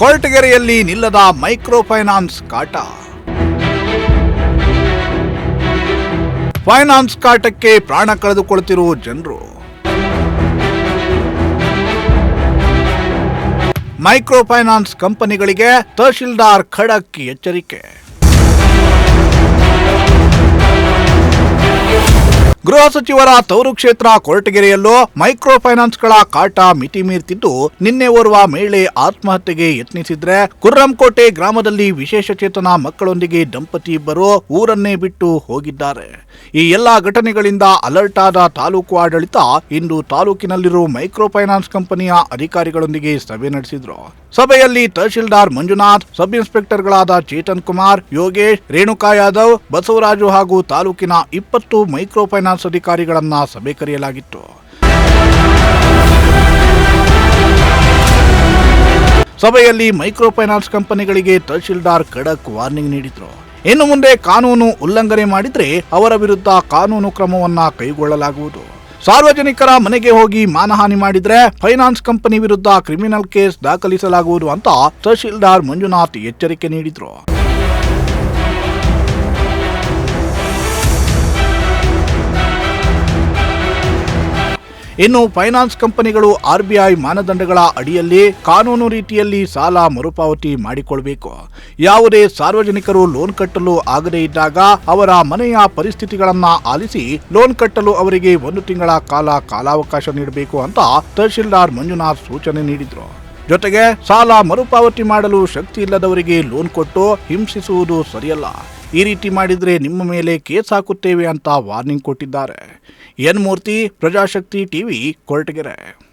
ಕೊರಟಗೆರೆಯಲ್ಲಿ ನಿಲ್ಲದ micro finance ಕಾಟ. Finance ಕಾಟಕ್ಕೆ ಪ್ರಾಣ ಕಳೆದುಕೊಳ್ತಿರುವ ಜನರು. ಮೈಕ್ರೋ ಫೈನಾನ್ಸ್ ಕಂಪನಿಗಳಿಗೆ ತಹಶೀಲ್ದಾರ್ ಖಡಕ್ ಎಚ್ಚರಿಕೆ. ಗೃಹ ಸಚಿವರ ತವರು ಕ್ಷೇತ್ರ ಕೊರಟಗೆರೆಯಲ್ಲೂ ಮೈಕ್ರೋ ಫೈನಾನ್ಸ್ಗಳ ಕಾಟ ಮಿತಿ ಮೀರ್ತಿದ್ದು ನಿನ್ನೆ ಓರ್ವ ಮಹಿಳೆ ಆತ್ಮಹತ್ಯೆಗೆ ಯತ್ನಿಸಿದ್ರೆ ಕುರ್ರಂಕೋಟೆ ಗ್ರಾಮದಲ್ಲಿ ವಿಶೇಷ ಚೇತನ ಮಕ್ಕಳೊಂದಿಗೆ ದಂಪತಿ ಇಬ್ಬರು ಊರನ್ನೇ ಬಿಟ್ಟು ಹೋಗಿದ್ದಾರೆ. ಈ ಎಲ್ಲಾ ಘಟನೆಗಳಿಂದ ಅಲರ್ಟ್ ಆದ ತಾಲೂಕು ಆಡಳಿತ ಇಂದು ತಾಲೂಕಿನಲ್ಲಿರುವ ಮೈಕ್ರೋ ಫೈನಾನ್ಸ್ ಕಂಪನಿಯ ಅಧಿಕಾರಿಗಳೊಂದಿಗೆ ಸಭೆ ನಡೆಸಿದ್ರು. ಸಭೆಯಲ್ಲಿ ತಹಶೀಲ್ದಾರ್ ಮಂಜುನಾಥ್, ಸಬ್ ಇನ್ಸ್ಪೆಕ್ಟರ್ಗಳಾದ ಚೇತನ್ ಕುಮಾರ್, ಯೋಗೇಶ್, ರೇಣುಕಾ ಯಾದವ್, ಬಸವರಾಜು ಹಾಗೂ ತಾಲೂಕಿನ ಇಪ್ಪತ್ತು ಮೈಕ್ರೋ ಫೈನಾನ್ಸ್ ಅಧಿಕಾರಿಗಳನ್ನ ಸಭೆ ಕರೆಯಲಾಗಿತ್ತು. ಸಭೆಯಲ್ಲಿ ಮೈಕ್ರೋ ಫೈನಾನ್ಸ್ ಕಂಪನಿಗಳಿಗೆ ತಹಶೀಲ್ದಾರ್ ಖಡಕ್ ವಾರ್ನಿಂಗ್ ನೀಡಿದ್ರು. ಇನ್ನು ಮುಂದೆ ಕಾನೂನು ಉಲ್ಲಂಘನೆ ಮಾಡಿದ್ರೆ ಅವರ ವಿರುದ್ಧ ಕಾನೂನು ಕ್ರಮವನ್ನ ಕೈಗೊಳ್ಳಲಾಗುವುದು. ಸಾರ್ವಜನಿಕರ ಮನೆಗೆ ಹೋಗಿ ಮಾನಹಾನಿ ಮಾಡಿದ್ರೆ ಫೈನಾನ್ಸ್ ಕಂಪನಿ ವಿರುದ್ಧ ಕ್ರಿಮಿನಲ್ ಕೇಸ್ ದಾಖಲಿಸಲಾಗುವುದು ಅಂತ ತಹಶೀಲ್ದಾರ್ ಮಂಜುನಾಥ್ ಎಚ್ಚರಿಕೆ ನೀಡಿದ್ರು. ಇನ್ನು ಫೈನಾನ್ಸ್ ಕಂಪನಿಗಳು ಆರ್ಬಿಐ ಮಾನದಂಡಗಳ ಅಡಿಯಲ್ಲಿ ಕಾನೂನು ರೀತಿಯಲ್ಲಿ ಸಾಲ ಮರುಪಾವತಿ ಮಾಡಿಕೊಳ್ಬೇಕು. ಯಾವುದೇ ಸಾರ್ವಜನಿಕರು ಲೋನ್ ಕಟ್ಟಲು ಆಗದೇ ಇದ್ದಾಗ ಅವರ ಮನೆಯ ಪರಿಸ್ಥಿತಿಗಳನ್ನ ಆಲಿಸಿ ಲೋನ್ ಕಟ್ಟಲು ಅವರಿಗೆ ಒಂದು ತಿಂಗಳ ಕಾಲ ಕಾಲಾವಕಾಶ ನೀಡಬೇಕು ಅಂತ ತಹಶೀಲ್ದಾರ್ ಮಂಜುನಾಥ್ ಸೂಚನೆ ನೀಡಿದರು. ಜೊತೆಗೆ ಸಾಲ ಮರುಪಾವತಿ ಮಾಡಲು ಶಕ್ತಿ ಇಲ್ಲದವರಿಗೆ ಲೋನ್ ಕೊಟ್ಟು ಹಿಂಸಿಸುವುದು ಸರಿಯಲ್ಲ. ಈ ರೀತಿ ಮಾಡಿದರೆ ನಿಮ್ಮ ಮೇಲೆ ಕೇಸ್ ಹಾಕುತ್ತೇವೆ ಅಂತ ವಾರ್ನಿಂಗ್ ಕೊಟ್ಟಿದ್ದಾರೆ. N Murthy, Prajashakti TV, Koratagere.